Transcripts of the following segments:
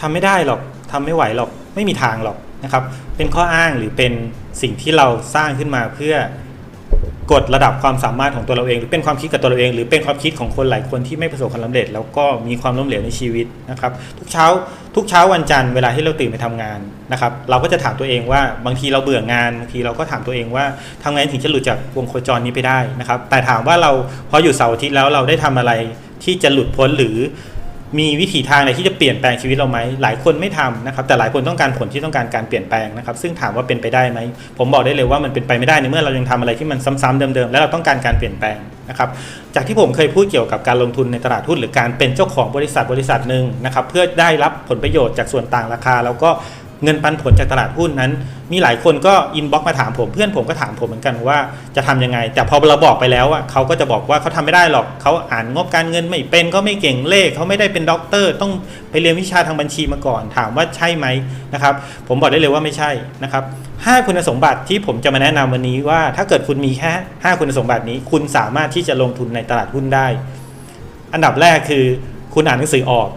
ทำไม่ได้หรอกทำไม่ไหวหรอกไม่มีทางหรอกนะครับ เป็นข้ออ้างหรือเป็นสิ่งที่เราสร้างขึ้นมาเพื่อกดระดับความสามารถของตัวเราเอง หรือเป็นความคิดกับตัวเราเอง หรือเป็นความคิดของคนหลายคนที่ไม่ประสบความสำเร็จ แล้วก็มีความล้มเหลวในชีวิตนะครับ ทุกเช้า ทุกเช้าวันจันทร์เวลาที่เราตื่นไปทำงานนะครับ เราก็จะถามตัวเองว่าบางทีเราเบื่องานบางทีเราก็ถามตัวเองว่าทำไงถึงจะหลุดจากวงโคจรนี้ไปได้นะครับ แต่ถามว่าเราพออยู่เสาร์อาทิตย์แล้วเราได้ทำอะไรที่จะหลุดพ้นหรือ มีวิถีทางไหนที่จะเปลี่ยนแปลงชีวิตเราไหมหลายคนไม่ทำนะครับแต่หลายคนต้องการผลที่ต้องการการเปลี่ยนแปลงนะครับซึ่งถามว่าเป็นไปได้ไหมผมบอกได้เลยว่ามันเป็นไปไม่ได้ในเมื่อเรายังทำอะไรที่มันซ้ำๆเดิมๆแล้วเราต้องการการเปลี่ยนแปลงนะครับจากที่ผมเคยพูดเกี่ยวกับการลงทุนในตลาดหุ้นหรือการเป็นเจ้าของบริษัทบริษัทหนึ่งนะครับเพื่อได้รับผลประโยชน์จากส่วนต่างราคา แล้วก็ เงินปันผลจากตลาดหุ้นนั้น มีหลายคนก็อินบ็อกมาถามผมเพื่อนผมก็ถามผมเหมือนกันว่าจะทำยังไง แต่พอเราบอกไปแล้วอะเขาก็จะบอกว่าเขาทำไม่ได้หรอกเขาอ่านงบการเงินไม่เป็นเขาไม่เก่งเลขเขาไม่ได้เป็นด็อกเตอร์ต้องไปเรียนวิชาทางบัญชีมาก่อน ถามว่าใช่ไหมนะครับ ผมบอกได้เลยว่าไม่ใช่นะครับห้าคุณสมบัติที่ผมจะมาแนะนำวันนี้ว่า ถ้าเกิดคุณมีแค่ห้าคุณสมบัตินี้ คุณสามารถที่จะลงทุนในตลาดหุ้นได้ อันดับแรกคือ คุณอ่านหนังสือออก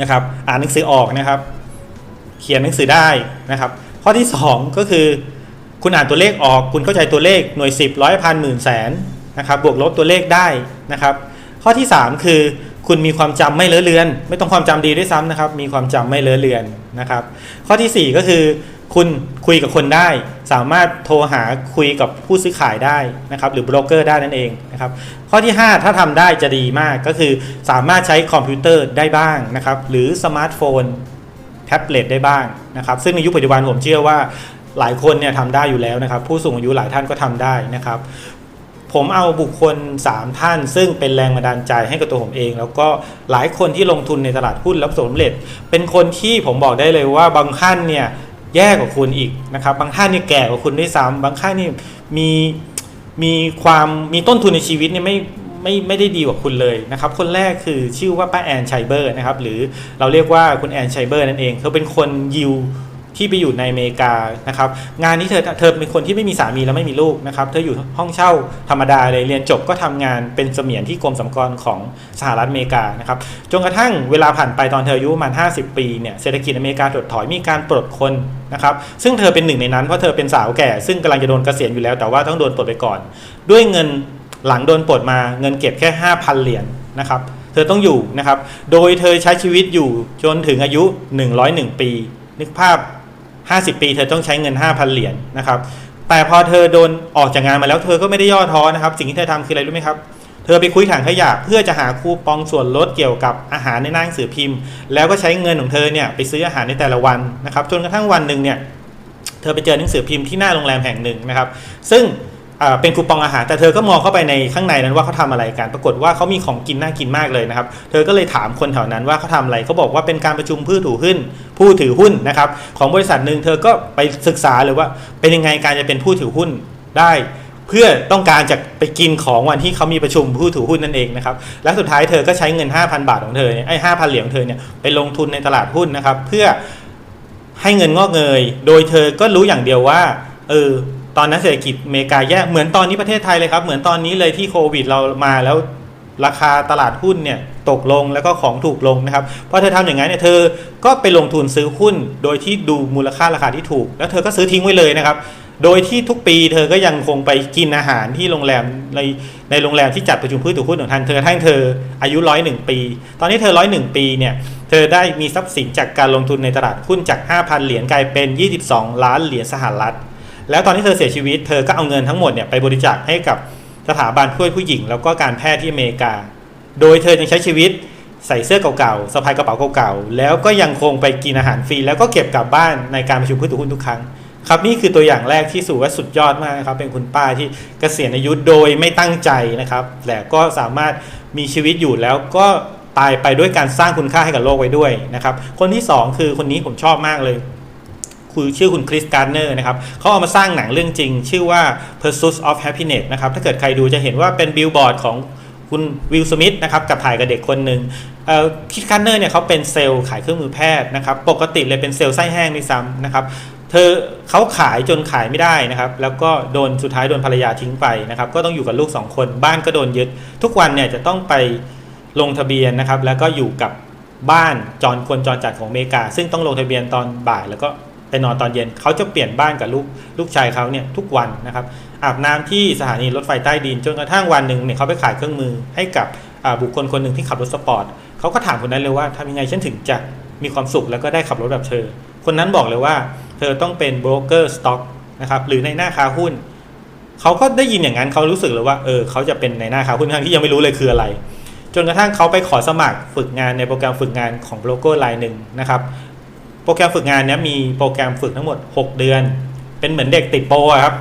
นะครับ อ่านหนังสือออกนะครับ เขียนหนังสือได้นะครับ ข้อที่ 2 ก็คือ คุณอ่านตัวเลขออกคุณเข้าใจตัวเลขหน่วย 10ร้อยพันหมื่นแสนนะครับบวกลบตัวเลขได้นะครับ ข้อที่ 3 คือคุณมีความจำไม่เลอะเลือน ไม่ต้องความจำดีด้วยซ้ำนะครับ มีความจำไม่เลอะเลือนนะครับ ข้อทีสี่ 4 ก็คือ คุณคุยกับคนได้ สามารถโทรหาคุยกับผู้ซื้อขายได้นะครับ หรือโบรกเกอร์ได้นั่นเองนะครับ ข้อที่ 5 ถ้าทำได้จะดีมากก็คือสามารถใช้คอมพิวเตอร์ได้บ้างนะครับ หรือสมาร์ทโฟน แท็บเล็ตได้บ้างนะครับซึ่งในยุคปัจจุบันผมเชื่อว่าหลายคนเนี่ยทำได้อยู่แล้วนะครับ ผู้สูงอายุหลายท่านก็ทำได้นะครับ ผมเอาบุคคล 3 ท่าน ซึ่งเป็นแรงบันดาลใจให้กับตัวผมเอง แล้วก็หลายคนที่ลงทุนในตลาดหุ้นแล้วสำเร็จ เป็นคนที่ผมบอกได้เลยว่าบางท่านเนี่ยแย่กว่าคุณอีกนะครับ บางท่านนี่แก่กว่าคุณด้วยซ้ำบางท่านนี่มีมีความมีต้นทุนในชีวิตเนี่ยไม่ ไม่ไม่ได้ดีกว่าคุณเลยนะครับ คนแรกคือชื่อว่าป้าแอนชัยเบอร์นะครับ หรือเราเรียกว่าคุณแอนชัยเบอร์นั่นเอง เธอเป็นคนยิวที่ไปอยู่ในอเมริกานะครับ งานนี้เธอเธอเป็นคนที่ไม่มีสามีและไม่มีลูกนะครับ เธออยู่ห้องเช่าธรรมดาเลยเรียนจบก็ทำงานเป็นเสมียนที่กรมสรรพากรของสหรัฐอเมริกานะครับจนกระทั่งเวลาผ่านไปตอนเธออายุประมาณ 50 ปีเนี่ยเศรษฐกิจอเมริกาถดถอยมีการปลดคนนะครับ ซึ่งเธอเป็นหนึ่งในนั้นเพราะเธอเป็นสาวแก่ ซึ่งกำลังจะโดนเกษียณอยู่แล้วแต่ว่าต้องโดนปลดไปก่อน ด้วยเงิน หลังโดนปลดมาเงินเก็บแค่ 5,000 เหรียญนะครับ เธอต้องอยู่นะครับ โดยเธอใช้ชีวิตอยู่จนถึงอายุ 101 ปี นึกภาพ 50 ปีเธอต้องใช้เงิน 5,000 เหรียญนะครับ แต่พอเธอโดนออกจากงานมาแล้วเธอก็ไม่ได้ย่อท้อนะครับ สิ่งที่เธอทำคืออะไรรู้ไหมครับ เธอไปคุยถังขยะเพื่อจะหาคูปองส่วนลดเกี่ยวกับอาหารในหนังสือพิมพ์ แล้วก็ใช้เงินของเธอเนี่ยไปซื้ออาหารในแต่ละวันนะครับ จนกระทั่งวันหนึ่งเนี่ย เธอไปเจอหนังสือพิมพ์ที่หน้าโรงแรมแห่งหนึ่งนะครับ ซึ่ง เป็นคูปองอาหาร แต่เธอก็มองเข้าไปในข้างในนั้นว่าเขาทำอะไรกันปรากฏว่าเขามีของกินน่ากินมากเลยนะครับ เธอก็เลยถามคนแถวนั้นว่าเขาทำอะไรเขาบอกว่าเป็นการประชุมผู้ถือหุ้นผู้ถือหุ้นนะครับของบริษัทหนึ่งเธอก็ไปศึกษาเลยว่าเป็นยังไงการจะเป็นผู้ถือหุ้นได้เพื่อต้องการจะไปกินของวันที่เขามีประชุมผู้ถือหุ้นนั่นเองนะครับ และสุดท้ายเธอก็ใช้เงิน 5,000 บาทของเธอเนี่ยไอ้ห้าพันเหรียญของเธอเนี่ยไปลงทุนในตลาดหุ้นนะครับ เพื่อให้เงินงอกเงย โดยเธอก็รู้อย่างเดียวว่า เออ ตอนนั้นเศรษฐกิจอเมริกาแย่เหมือนตอนนี้ประเทศไทยเลยครับ เหมือนตอนนี้เลยที่โควิดเรามาแล้วราคาตลาดหุ้นเนี่ยตกลงแล้วก็ของถูกลงนะครับพอเธอทำอย่างนั้นเนี่ยเธอก็ไปลงทุนซื้อหุ้น โดยที่ดูมูลค่าราคาที่ถูก แล้วเธอก็ซื้อทิ้งไว้เลยนะครับ โดยที่ทุกปีเธอก็ยังคงไปกินอาหารที่โรงแรมในในโรงแรมที่จัดประชุมผู้ถือหุ้นของท่านเธอทั้งเธออายุร้อยหนึ่งปี ตอนนี้เธอร้อยหนึ่งปีเนี่ยเธอได้มีทรัพย์สินจากการลงทุนในตลาดหุ้นจาก 5,000 เหรียญกลายเป็น 22 ล้านเหรียญสหรัฐ แล้วตอนที่เธอเสียชีวิต เธอก็เอาเงินทั้งหมดเนี่ยไปบริจาคให้กับสถาบันช่วยผู้หญิง แล้วก็การแพทย์ที่อเมริกา โดยเธอยังใช้ชีวิตใส่เสื้อเก่าๆสะพายกระเป๋าเก่าๆ แล้วก็ยังคงไปกินอาหารฟรี แล้วก็เก็บกลับบ้านในการประชุมผู้ถือหุ้นทุกครั้ง ครับนี่คือตัวอย่างแรกที่สูว่าสุดยอดมากนะครับ เป็นคุณป้าที่เกษียณอายุโดยไม่ตั้งใจนะครับ แต่ก็สามารถมีชีวิตอยู่แล้วก็ตายไปด้วยการสร้างคุณค่าให้กับโลกไว้ด้วยนะครับ คนที่สองคือคนนี้ผมชอบมากเลย คือชื่อคุณคริสการ์เนอร์นะครับเขาเอามาสร้างหนังเรื่องจริง ชื่อว่า Pursuit of Happiness นะครับถ้าเกิดใครดูจะเห็นว่าเป็นบิลบอร์ดของคุณวิลสมิธนะครับกับถ่ายกับเด็กคนหนึ่งเอ่อคริสการ์เนอร์เนี่ยเขาเป็นเซลล์ขายเครื่องมือแพทย์นะครับปกติเลยเป็นเซลล์ไส้แห้งด้วยซ้ำนะครับเธอเขาขายจนขายไม่ได้นะครับ แล้วก็โดนสุดท้ายโดนภรรยาทิ้งไปนะครับ ก็ต้องอยู่กับลูกสองคน บ้านก็โดนยึด ทุกวันเนี่ยจะต้องไปลงทะเบียนนะครับ แล้วก็อยู่กับบ้านจรคนจรจัดของอเมริกา ซึ่งต้องลงทะเบียนตอนบ่ายแล้วก็ ไปนอนตอนเย็นเขาจะเปลี่ยนบ้านกับลูกลูกชายเขาเนี่ยทุกวันนะครับอาบน้ำที่สถานีรถไฟใต้ดินจนกระทั่งวันหนึ่งเนี่ยเขาไปขายเครื่องมือให้กับบุคคลคนหนึ่งที่ขับรถสปอร์ตเขาก็ถามคนนั้นเลยว่าทำยังไงฉันถึงจะมีความสุขแล้วก็ได้ขับรถแบบเธอ คนนั้นบอกเลยว่า เธอต้องเป็นโบรกเกอร์สต็อกนะครับหรือในหน้าค้าหุ้นเขาก็ได้ยินอย่างนั้นเขารู้สึกเลยว่าเออเขาจะเป็นในหน้าค้าหุ้นทั้งที่ยังไม่รู้เลยคืออะไร จนกระทั่งเขาไปขอสมัครฝึกงานในโปรแกรมฝึกงานของโบรกเกอร์รายหนึ่งนะครับ รแกรมฝึกงานเนี้ยมีโปรแกรมฝึกทั้งหมด 6 เดือน เป็นเหมือนเด็กติดโปรอะครับ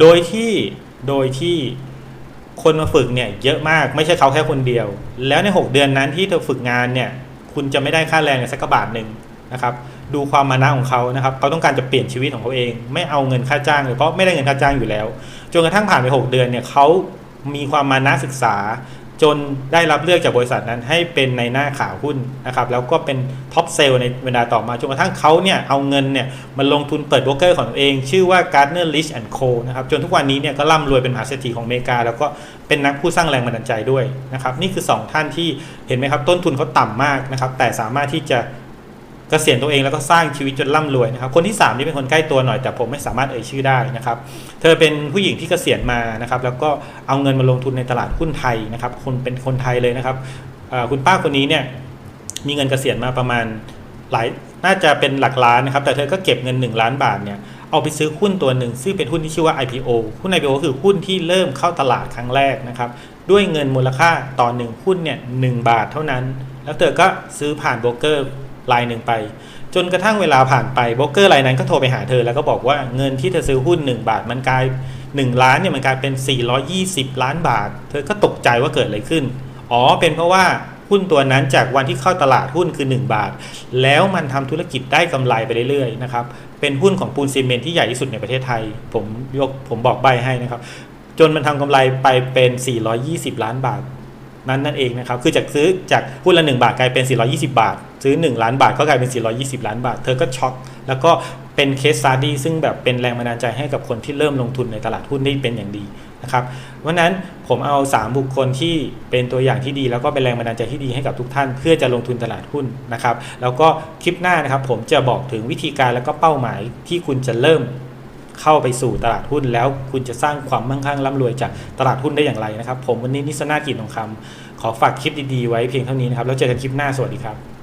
โดยที่โดยที่คนมาฝึกเนี่ยเยอะมากไม่ใช่เขาแค่คนเดียว แล้วใน 6 เดือนนั้นที่เธอฝึกงานเนี่ยคุณจะไม่ได้ค่าแรงสักกบาทหนึ่งนะครับดูความมานะของเขานะครับเขาต้องการจะเปลี่ยนชีวิตของเขาเอง ไม่เอาเงินค่าจ้างเลยเพราะไม่ได้เงินค่าจ้างอยู่แล้วจนกระทั่งผ่านไป 6 เดือนเนี่ยเขามีความมานะศึกษา จนได้รับเลือกจากบริษัทนั้นให้เป็นในหน้าข่าวหุ้นนะครับแล้วก็เป็นท็อปเซลล์ในเวลาต่อมาจนกระทั่งเขาเนี่ยเอาเงินเนี่ยมาลงทุนเปิดโบรกเกอร์ของตัวเอง ชื่อว่า Gardner Rich and Co นะครับจนทุกวันนี้เนี่ยก็ร่ำรวยเป็นมหาเศรษฐีของอเมริกา แล้วก็เป็นนักผู้สร้างแรงบันดาลใจด้วยนะครับนี่คือ 2 ท่านที่เห็นไหมครับต้นทุนเขาต่ำมากนะครับแต่สามารถที่จะ กษียณตัวเองแล้วก็สร้างชีวิตจนร่ำรวยนะครับ คนที่ 3 นี่เป็นคนใกล้ตัวหน่อยแต่ผมไม่สามารถเอ่ยชื่อได้นะครับ เธอเป็นผู้หญิงที่เกษียณมานะครับ แล้วก็เอาเงินมาลงทุนในตลาดหุ้นไทยนะครับ คนเป็นคนไทยเลยนะครับคุณป้าคนนี้เนี่ยมีเงินเกษียณมาประมาณหลายน่าจะเป็นหลักล้านนะครับ แต่เธอก็เก็บเงิน 1 ล้านบาทเนี่ยเอาไปซื้อหุ้นตัวหนึ่งซึ่งเป็นหุ้นที่ชื่อว่า IPO หุ้น IPO คือหุ้นที่เริ่มเข้าตลาดครั้งแรกนะครับ ด้วยเงินมูลค่าต่อหนึ่งหุ้นเนี่ยหบาทเท่านั้น แล้วเธอก็ซื้อผ่านโบรกเกอร์ รายหนึ่งไป จนกระทั่งเวลาผ่านไปโบรกเกอร์รายนั้นก็โทรไปหาเธอ แล้วก็บอกว่าเงินที่เธอซื้อหุ้น 1 บาทมันกลาย 1 ล้านเนี่ยมันกลายเป็น 420 ล้านบาท เธอก็ตกใจว่าเกิดอะไรขึ้น อ๋อเป็นเพราะว่าหุ้นตัวนั้นจากวันที่เข้าตลาดหุ้นคือ 1 บาท แล้วมันทำธุรกิจได้กำไรไปเรื่อยๆนะครับเป็นหุ้นของปูนซีเมนที่ใหญ่ที่สุดในประเทศไทย ผมยกผมบอกใบให้นะครับจนมันทำกำไรไปเป็น 420 ล้านบาท นั้นนั่นเองนะครับ คือจากซื้อจากหุ้นละ 1 บาทกลายเป็น 420 บาท ซื้อ 1 ล้านบาทก็กลายเป็น 420 ล้านบาท เธอก็ช็อกแล้วก็เป็นเคสซาดี้ซึ่งแบบเป็นแรงบันดาลใจให้กับคนที่เริ่มลงทุนในตลาดหุ้นได้เป็นอย่างดีนะครับวันนั้นผมเอา 3 บุคคลที่เป็นตัวอย่างที่ดี แล้วก็เป็นแรงบันดาลใจที่ดีให้กับทุกท่าน เพื่อจะลงทุนตลาดหุ้นนะครับ แล้วก็คลิปหน้านะครับ ผมจะบอกถึงวิธีการแล้วก็เป้าหมายที่คุณจะเริ่ม เข้าไปสู่ตลาดหุ้นแล้วคุณจะสร้างความมั่งคั่งร่ำรวยจากตลาดหุ้นได้อย่างไรนะครับ ผมวันนี้นิสนากินทองคำขอฝากคลิปดีๆไว้เพียงเท่านี้นะครับแล้วเจอกันคลิปหน้าสวัสดีครับ